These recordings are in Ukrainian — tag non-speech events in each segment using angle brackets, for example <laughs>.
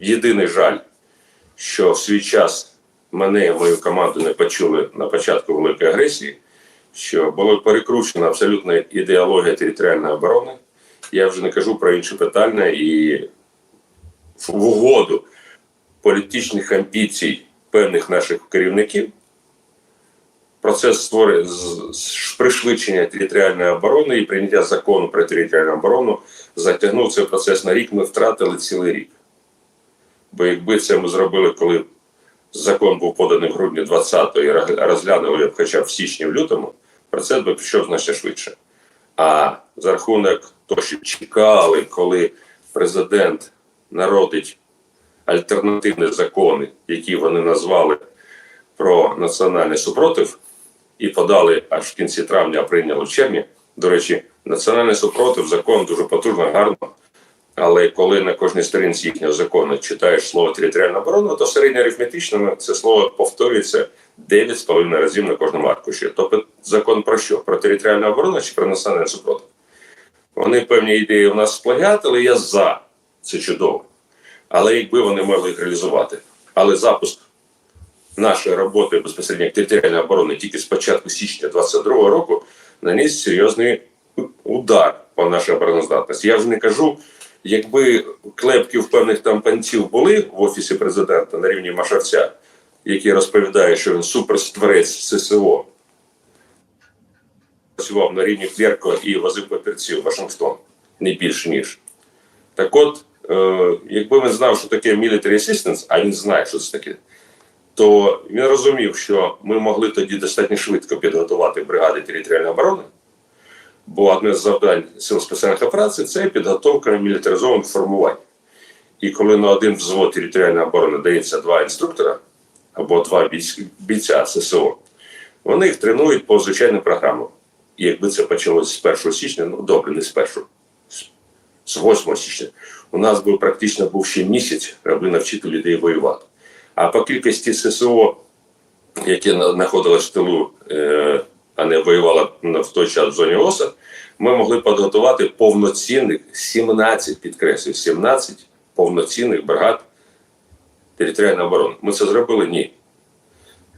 єдиний жаль, що в свій час мене і мою команду не почули на початку великої агресії, що була перекручена абсолютно ідеологія територіальної оборони. Я вже не кажу про інші питання і в угоду політичних амбіцій певних наших керівників. Процес створення пришвидшення територіальної оборони і прийняття закону про територіальну оборону затягнув цей процес на рік. Ми втратили цілий рік. Бо якби це ми зробили, коли закон був поданий в грудні 20-го і розглянули б хоча б в січні в лютому, процес би пішов значно швидше. А за рахунок того, що чекали, коли президент народить альтернативні закони, які вони назвали про національний супротив, і подали аж в кінці травня, а прийняли в червні. До речі, національний супротив закон дуже потужно, гарно. Але коли на кожній сторінці їхнього закону читаєш слово територіальна оборона, то середньоарифметично це слово повторюється 9,5 разів на кожному аркуші. Тобто закон про що? Про територіальну оборону чи про національний супротив? Вони певні ідеї у нас сплагіатили, я за. Це чудово. Але якби вони могли їх реалізувати. Але запуск нашої роботи безпосередньо територіальної оборони тільки з початку січня 22 року наніс серйозний удар по нашій обороноздатності. Я вже не кажу, якби клепків певних там панців були в офісі президента на рівні Машавця, який розповідає, що він суперстворець ССО, працював на рівні Клерко і возив папірці в Вашингтон, не більше ніж. Так от, е, якби він знав, що таке military assistance, а він знає, що це таке, то він розумів, що ми могли тоді достатньо швидко підготувати бригади територіальної оборони. Бо одне з завдань сил спеціальних операцій це підготовка мілітаризованих формувань. І коли на один взвод територіальної оборони дається два інструктора або два бійця ССО, вони їх тренують по звичайним програмам. І якби це почалося з 1 січня, ну добре, не з 1, з- з 8 січня, у нас би практично був ще місяць, аби навчити людей воювати. А по кількості ССО, які на- знаходились в тилу, е, а не воювали на- в той час в зоні ОСА, ми могли підготувати повноцінних 17, підкреслюю, 17 повноцінних бригад територіальної оборони. Ми це зробили? Ні.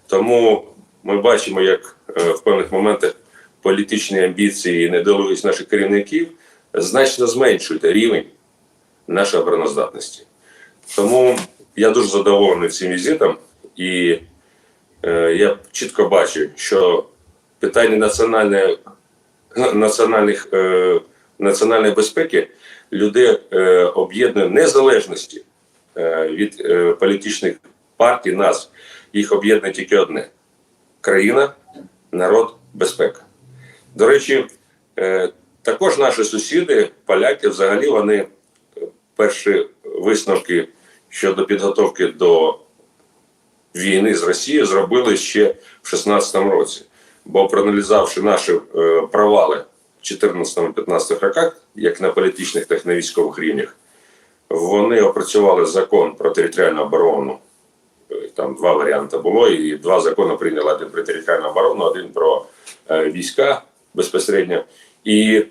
Тому ми бачимо, як е, в певних моментах політичні амбіції і недолугість наших керівників значно зменшують рівень нашої обороноздатності. Тому я дуже задоволений цим візитом, і е, я чітко бачу, що питання національної, національних, е, національної безпеки людей е, об'єднує незалежності е, від е, політичних партій, нас. Їх об'єднує тільки одне: країна, народ, безпека. До речі, е, також наші сусіди, поляки, взагалі, вони е, перші висновки щодо підготовки до війни з Росією зробили ще в 2016 році. Бо проаналізувавши наші е, провали в 2014-2015 роках, як на політичних, так і на військових рівнях, вони опрацювали закон про територіальну оборону. Е, Там два варіанти було, і два закони прийняли один про територіальну оборону, один про е, війська безпосередньо. І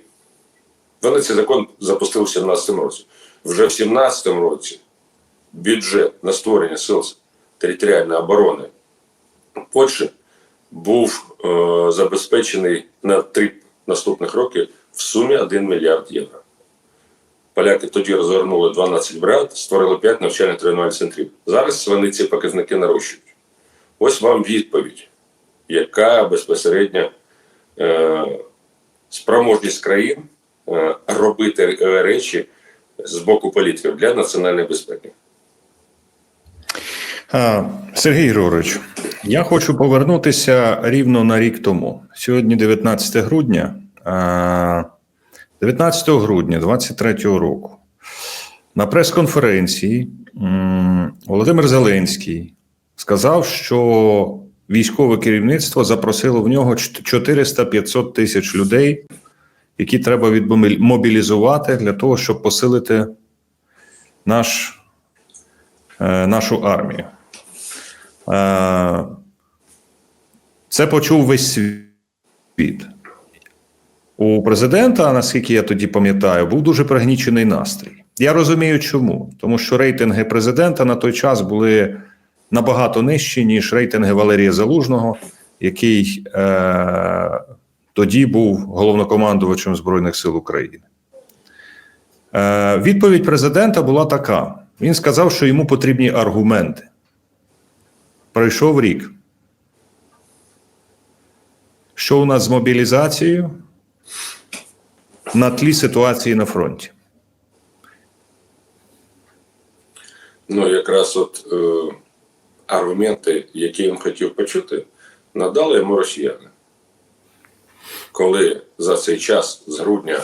вони цей закон запустили в 2017 році. Вже в 2017 році бюджет на створення сил територіальної оборони Польщі був е, забезпечений на три наступних роки в сумі 1 мільярд євро. Поляки тоді розгорнули 12 бригад, створили 5 навчально тренувальних центрів. Зараз вони ці показники нарощують. Ось вам відповідь, яка безпосередньо е, спроможність країн е, робити е, речі з боку політиків для національної безпеки. Сергій Григорович, я хочу повернутися рівно на рік тому. Сьогодні 19 грудня. 19 грудня 23 року на прес-конференції Володимир Зеленський сказав, що військове керівництво запросило в нього 400-500 тисяч людей, які треба відмобілізувати для того, щоб посилити наш, е, нашу армію. Е, Це почув весь світ. У президента, наскільки я тоді пам'ятаю, був дуже пригнічений настрій. Я розумію, чому. Тому що рейтинги президента на той час були набагато нижчі, ніж рейтинги Валерія Залужного, який е, тоді був головнокомандувачем Збройних сил України. Е, відповідь президента була така: він сказав, що йому потрібні аргументи. Пройшов рік. Що у нас з мобілізацією на тлі ситуації на фронті? Ну, якраз от е, аргументи, які він хотів почути, надали йому росіяни. Коли за цей час, з грудня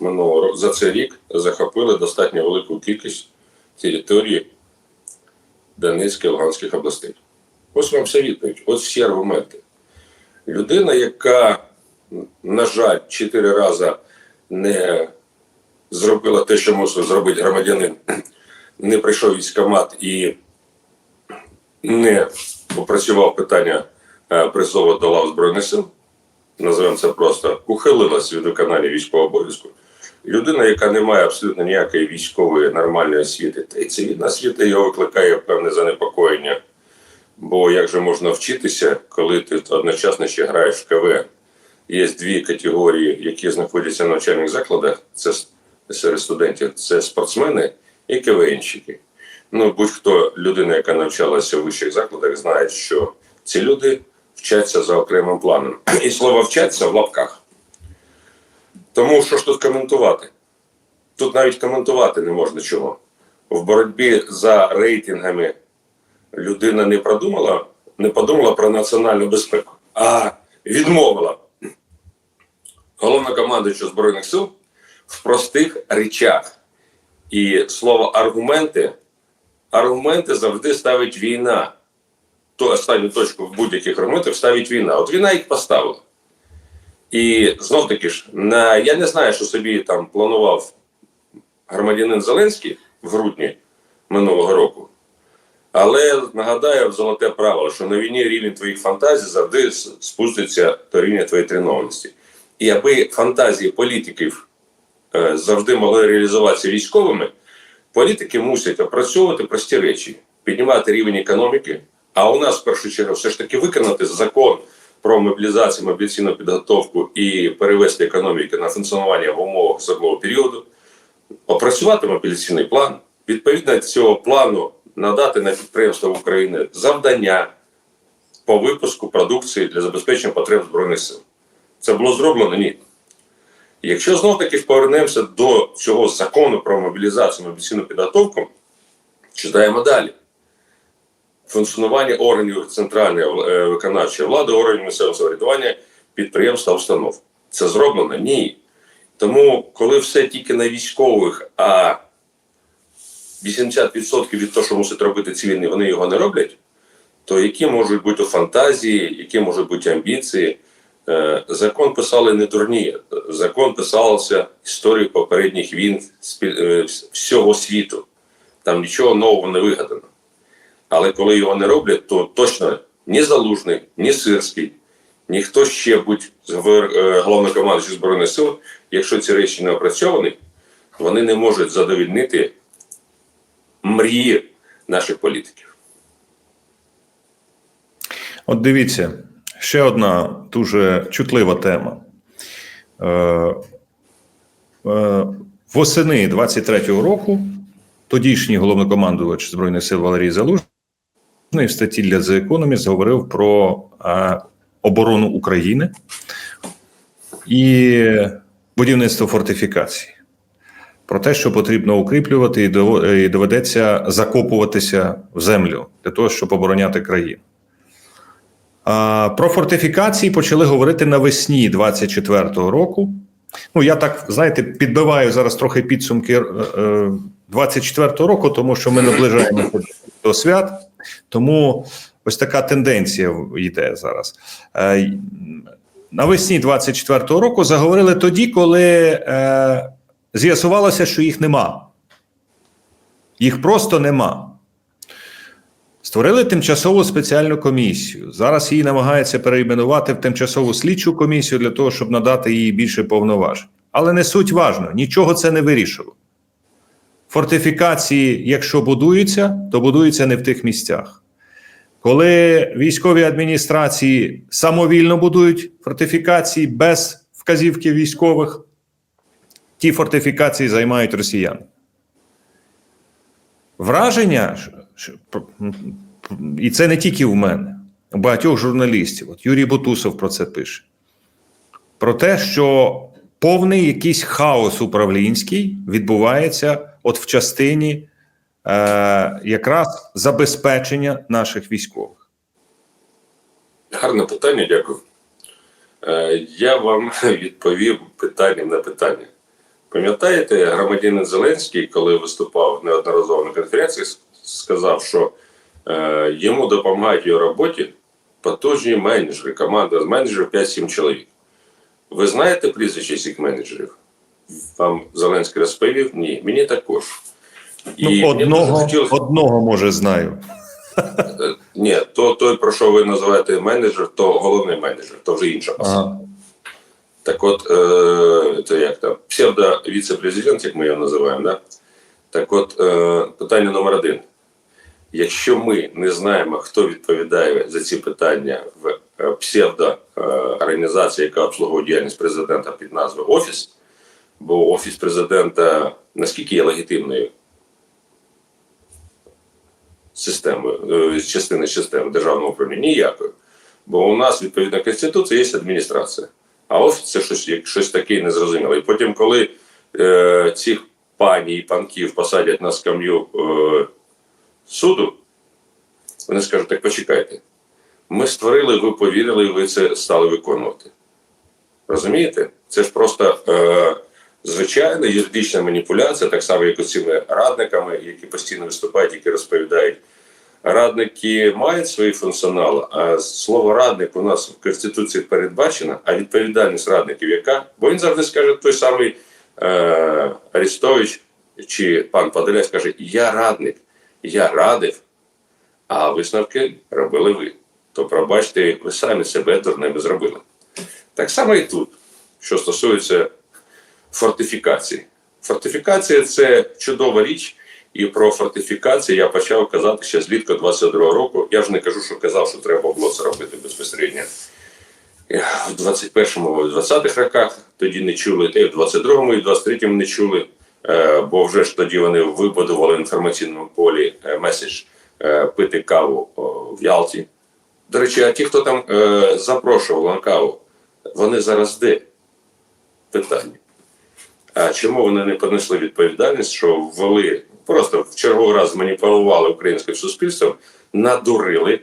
минулого року, за цей рік захопили достатньо велику кількість території Донецької і Луганських областей. Ось вам вся відповідь, ось всі аргументи. Людина, яка, на жаль, чотири рази не зробила те, що мусив зробити громадянин, <clears throat> не прийшов військкомат і не опрацював питання е, призову до лав Збройних сил, називаємо це просто, ухилилась від виконання військового обов'язку. Людина, яка не має абсолютно ніякої військової нормальної освіти, та й цивільна освіта його викликає певне занепокоєння. Бо як же можна вчитися, коли ти одночасно ще граєш в КВН? Є дві категорії, які знаходяться в навчальних закладах. Це серед студентів, це спортсмени і КВНщики. Ну, будь-хто людина, яка навчалася в вищих закладах, знає, що ці люди вчаться за окремим планом. І слово вчаться в лапках. Тому що ж тут коментувати? Тут навіть коментувати не можна чого. В боротьбі за рейтингами людина не продумала, не подумала про національну безпеку, а відмовила головнокомандуючого Збройних сил в простих речах. І слово аргументи, аргументи завжди ставить війна. Ту останню точку в будь-яких аргументах ставить війна. От війна їх поставила. І знов таки ж, на, я не знаю, що собі там планував громадянин Зеленський в грудні минулого року. Але нагадаю золоте правило, що на війні рівень твоїх фантазій завжди спуститься до рівня твоєї тренованості. І аби фантазії політиків е, завжди могли реалізуватися військовими, політики мусять опрацьовувати прості речі, піднімати рівень економіки. А у нас в першу чергу все ж таки виконати закон про мобілізацію, мобілізаційну підготовку і перевести економіку на функціонування в умовах особливого періоду, опрацювати мобілізаційний план, відповідно цього плану надати на підприємства України завдання по випуску продукції для забезпечення потреб Збройних сил. Це було зроблено? Ні. Якщо знов таки повернемося до цього закону про мобілізацію мобілізаційну підготовку, читаємо далі. Функціонування органів центральної е, виконавчої влади, органів місцевого самоврядування, підприємств та установ. Це зроблено? Ні. Тому, коли все тільки на військових, а 80% від того, що мусить робити цивільні, вони його не роблять, то які можуть бути фантазії, які можуть бути амбіції? Е, Закон писали не дурні. Закон писався історію попередніх війн е, всього світу. Там нічого нового не вигадано. Але коли його не роблять, то точно ні Залужний, ні Сирський, ніхто ще будь головнокомандуючий Збройних сил, якщо ці речі не опрацьовані, вони не можуть задовільнити мрії наших політиків. От дивіться, ще одна дуже чутлива тема. Е, е, восени 23-го року тодішній головнокомандувач Збройних сил Валерій Залужний в статті для The Economist говорив про е, оборону України і будівництво фортифікацій. Про те, що потрібно укріплювати і доведеться закопуватися в землю для того, щоб обороняти країну. Про фортифікації почали говорити навесні 24-го року. Ну, я так, знаєте, підбиваю зараз трохи підсумки е, е, 24-го року, тому що ми наближаємося до свят. Тому ось така тенденція йде зараз. Е, Навесні 24-го року заговорили тоді, коли е, з'ясувалося, що їх нема. Їх просто нема. Створили тимчасову спеціальну комісію. Зараз її намагаються перейменувати в тимчасову слідчу комісію для того, щоб надати їй більше повноважень. Але не суть важно, нічого це не вирішило. фортифікації, якщо будуються, то будуються не в тих місцях. Коли військові адміністрації самовільно будують фортифікації без вказівки військових, ті фортифікації займають росіяни. Враження, і це не тільки в мене, у багатьох журналістів. От Юрій Бутусов про це пише. Про те, що повний якийсь хаос управлінський відбувається от в частині е, якраз забезпечення наших військових. Гарне питання, дякую. Е, Я вам <laughs> відповів питанням на питання. Пам'ятаєте, громадянин Зеленський, коли виступав неодноразово на конференції, сказав, що е, йому допомагають його роботі потужні менеджери, команда з менеджерів 5-7 чоловік. Ви знаєте прізвище цих менеджерів? Вам Зеленський розповів? Ні, мені також. Ну, мені одного, хотілося- одного, може, знаю. Е, Ні, то той, про що ви називаєте менеджер, то головний менеджер, то вже інша посада. Ага. Так от, е, це як там, псевдо-віце-президент, як ми його називаємо, да? так от, е, питання номер один. Якщо ми не знаємо, хто відповідає за ці питання в е, псевдо-організації, яка обслуговує діяльність президента під назвою Офіс, бо Офіс президента наскільки є легітимною системою, е, частини системи державного управління? Ніякою. Бо у нас відповідно Конституції є адміністрація. А офіс це щось, як щось таке незрозуміле. І потім, коли е, цих пані і панків посадять на скам'ю е, суду, вони скажуть: так почекайте, ми створили, ви повірили, і ви це стали виконувати. Розумієте? Це ж просто е, звичайна юридична маніпуляція, так само, як з цими радниками, які постійно виступають, які розповідають. Радники мають свої функціонали, а слово радник у нас в Конституції передбачено, а відповідальність радників яка? Бо він завжди скаже той самий е, Арестович чи пан Подоляк скаже: Я радник, я радив, а висновки робили ви. То пробачте, ви самі себе дурними зробили. Так само і тут, що стосується фортифікації. Фортифікація це чудова річ. І про фортифікації я почав казати ще злітку 22-го року. Я ж не кажу, що казав, що треба було це робити безпосередньо. Е, В 21-му, в 20-х роках тоді не чули, та й в 22-му і в 23-му не чули, е, бо вже ж тоді вони вибудували в інформаційному полі е, меседж е, пити каву в Ялті. До речі, а ті, хто там е, запрошував на каву, вони зараз де? Питання. А чому вони не понесли відповідальність, що ввели просто в черговий раз маніпулювали українським суспільством, надурили,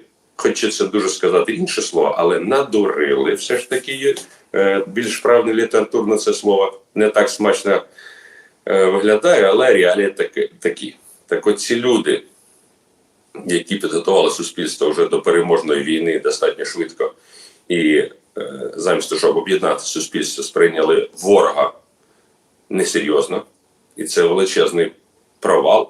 це дуже сказати інше слово, але надурили все ж таки е, більш правне літературне це слово не так смачно е, виглядає, але реалії таки, такі. Так от ці люди, які підготували суспільство вже до переможної війни достатньо швидко, і е, замість того, щоб об'єднати суспільство, сприйняли ворога несерйозно, і це величезний провал,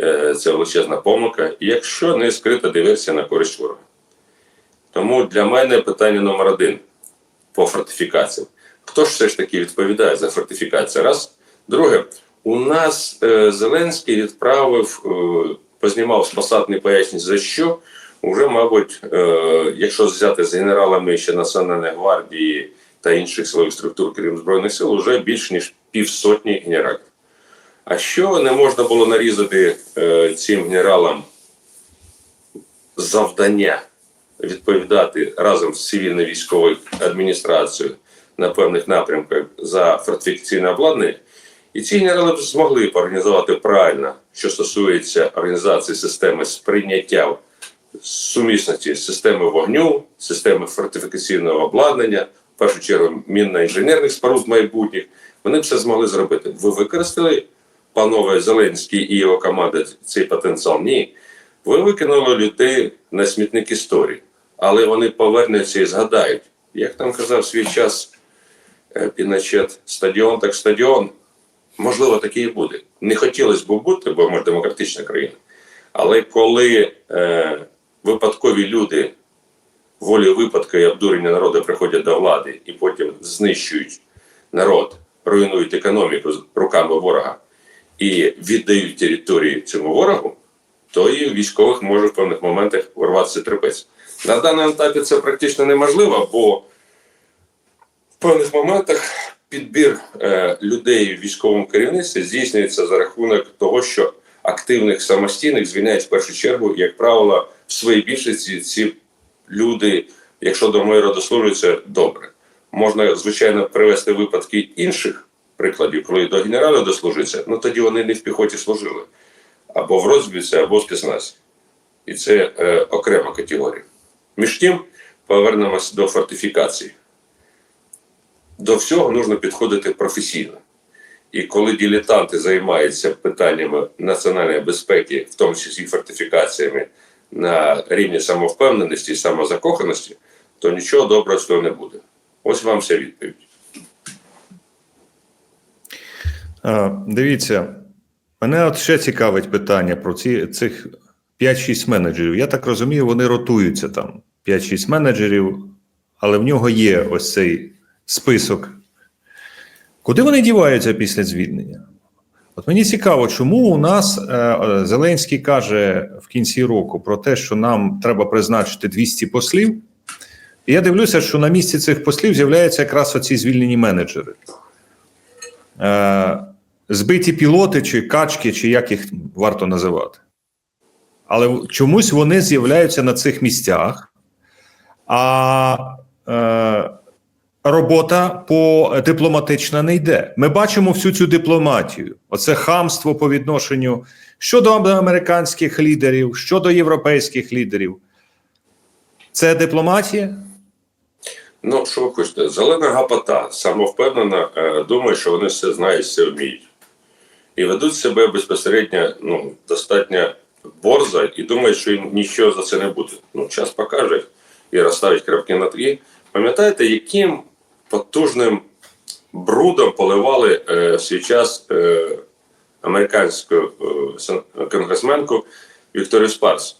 е, це величезна помилка, якщо не скрита диверсія на користь ворога. Тому для мене питання номер один по фортифікаціям. Хто ж все ж таки відповідає за фортифікацію? Раз. Друге, у нас е, Зеленський відправив, е, познімав з посад за що. Уже, мабуть, якщо взяти з генералами ще Національної гвардії та інших своїх структур, крім Збройних сил, вже більш ніж півсотні генералів. А що не можна було нарізати е, цим генералам завдання відповідати разом з цивільно-військовою адміністрацією на певних напрямках за фортифікаційне обладнання? І ці генерали змогли б організувати правильно, що стосується організації системи сприйняття сумісності системи вогню, системи фортифікаційного обладнання, в першу чергу мінно-інженерних споруд майбутніх, вони все змогли зробити. Ви використали, панове Зеленський і його команда, цей потенціал? Ні. Ви викинули людей на смітник історії, але вони повернуться і згадають, як там казав свій час е, Піночет, стадіон так стадіон. Можливо, таке і буде. Не хотілося б бути, бо ми ж демократична країна. Але коли е, випадкові люди волі випадку і обдурення народу приходять до влади і потім знищують народ, руйнують економіку руками ворога, і віддають території цьому ворогу, то і військових може в певних моментах урватися трапець. На даному етапі це практично неможливо, бо в певних моментах підбір е, людей в військовому керівництві здійснюється за рахунок того, що активних самостійних звільняють в першу чергу, як правило, в своїй більшості ці люди, якщо до миру дослужуються, добре. Можна, звичайно, привести випадки інших прикладів, коли до генерала дослужиться, ну тоді вони не в піхоті служили, або в розвідці, або в спецназі. І це е, окрема категорія. Між тим, повернемось до фортифікації. До всього потрібно підходити професійно. І коли дилетанти займаються питаннями національної безпеки, в тому числі фортифікаціями на рівні самовпевненості і самозакоханості, то нічого доброго з того не буде. Ось вам вся відповідь. Е, Дивіться, мене от ще цікавить питання про ці, цих 5-6 менеджерів. Я так розумію, вони ротуються там. 5-6 менеджерів, але в нього є ось цей список. Куди вони діваються після звільнення? От мені цікаво, чому у нас е, Зеленський каже в кінці року про те, що нам треба призначити 200 послів. І я дивлюся, що на місці цих послів з'являються якраз оці звільнені менеджери. Е, збиті пілоти чи качки, чи як їх варто називати. Але чомусь вони з'являються на цих місцях, а е, робота по дипломатична не йде. Ми бачимо всю цю дипломатію, оце хамство по відношенню щодо американських лідерів, щодо європейських лідерів. Це дипломатія? Ну, що ви хочете? Зелена гапота самовпевнена, е, думає, що вони все знають, все вміють. І ведуть себе безпосередньо ну, достатньо борзо і думають, що їм нічого за це не буде. Ну, час покаже і розставить крапки над «і». Пам'ятаєте, яким потужним брудом поливали е, свій час е, американську е, конгресменку Вікторію Спарс,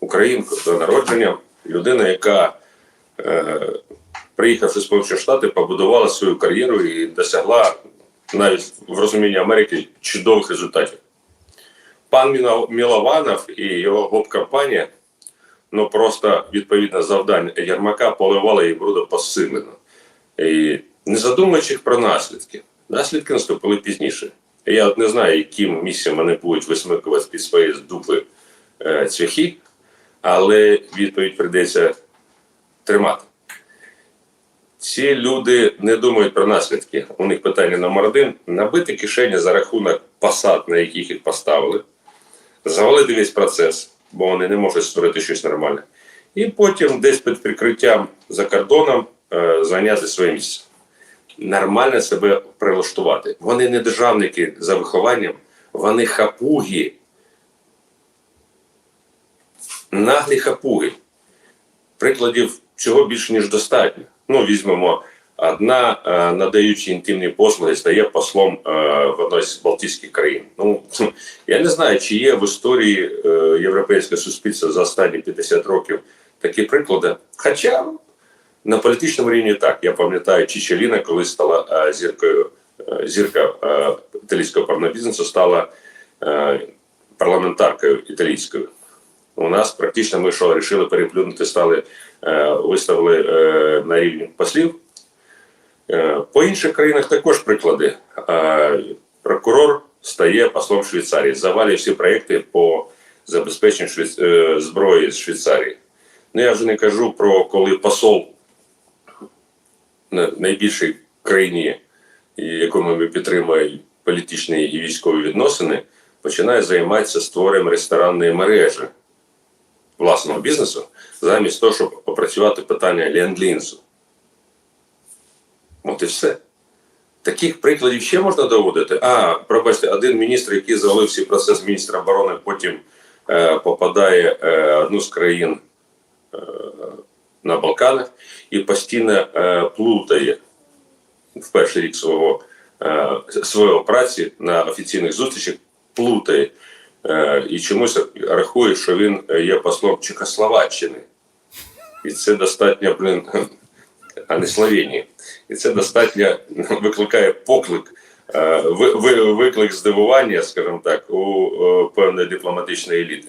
українку до народження, людина, яка е, приїхавши в Сполучені Штати, побудувала свою кар'єру і досягла навіть в розумінні Америки чудових результатів. Пан Мілованов і його гоп-компанія ну просто відповідно завдань Єрмака поливали її брудом посилено. І не задумуючись про наслідки. Наслідки наступили пізніше. Я от не знаю, яким місцем вони будуть висмикувати під свої дупи е, цвяхи, але відповідь прийдеться тримати. Ці люди не думають про наслідки. У них питання номер один: набити кишені за рахунок посад, на яких їх поставили, завалити весь процес, бо вони не можуть створити щось нормальне. І потім десь під прикриттям за кордоном е, зайняти своє місце. Нормально себе прилаштувати. Вони не державники за вихованням, вони хапуги. Наглі хапуги. Прикладів цього більше ніж достатньо. Ну, візьмемо, одна, е, надаючи інтимні послуги, стає послом е, в одній з Балтійських країн. Ну, <laughs> я не знаю, чи є в історії е, європейського суспільства за останні 50 років такі приклади. Хоча на політичному рівні так. Я пам'ятаю, Чичеліна, коли стала зіркою, зірка італійського порнобізнесу, стала парламентаркою італійською. У нас практично ми що вирішили переплюнути, стали е, виставили е, на рівні послів. Е, по інших країнах також приклади. Прокурор стає послом Швейцарії, завалює всі проекти по забезпеченню швейц... зброї з Швейцарії. Ну я вже не кажу про коли посол на найбільшій країні, якому ми підтримуємо політичні і військові відносини, починає займатися створенням ресторанної мережі власного бізнесу, замість того, щоб опрацювати питання ленд-лінзу. От і все. Таких прикладів ще можна доводити. А, пробачте, один міністр, який завалив всі процес міністра оборони, потім е, попадає е, одну з країн е, на Балканах і постійно е, плутає в перший рік свого, е, свого праці на офіційних зустрічах, плутає і чомусь рахує, що він є послом Чехословаччини. І це достатньо, блин, а не Словенії. І це достатньо викликає поклик е, ви- ви- виклик здивування, скажімо так, у е, певної дипломатичної еліти.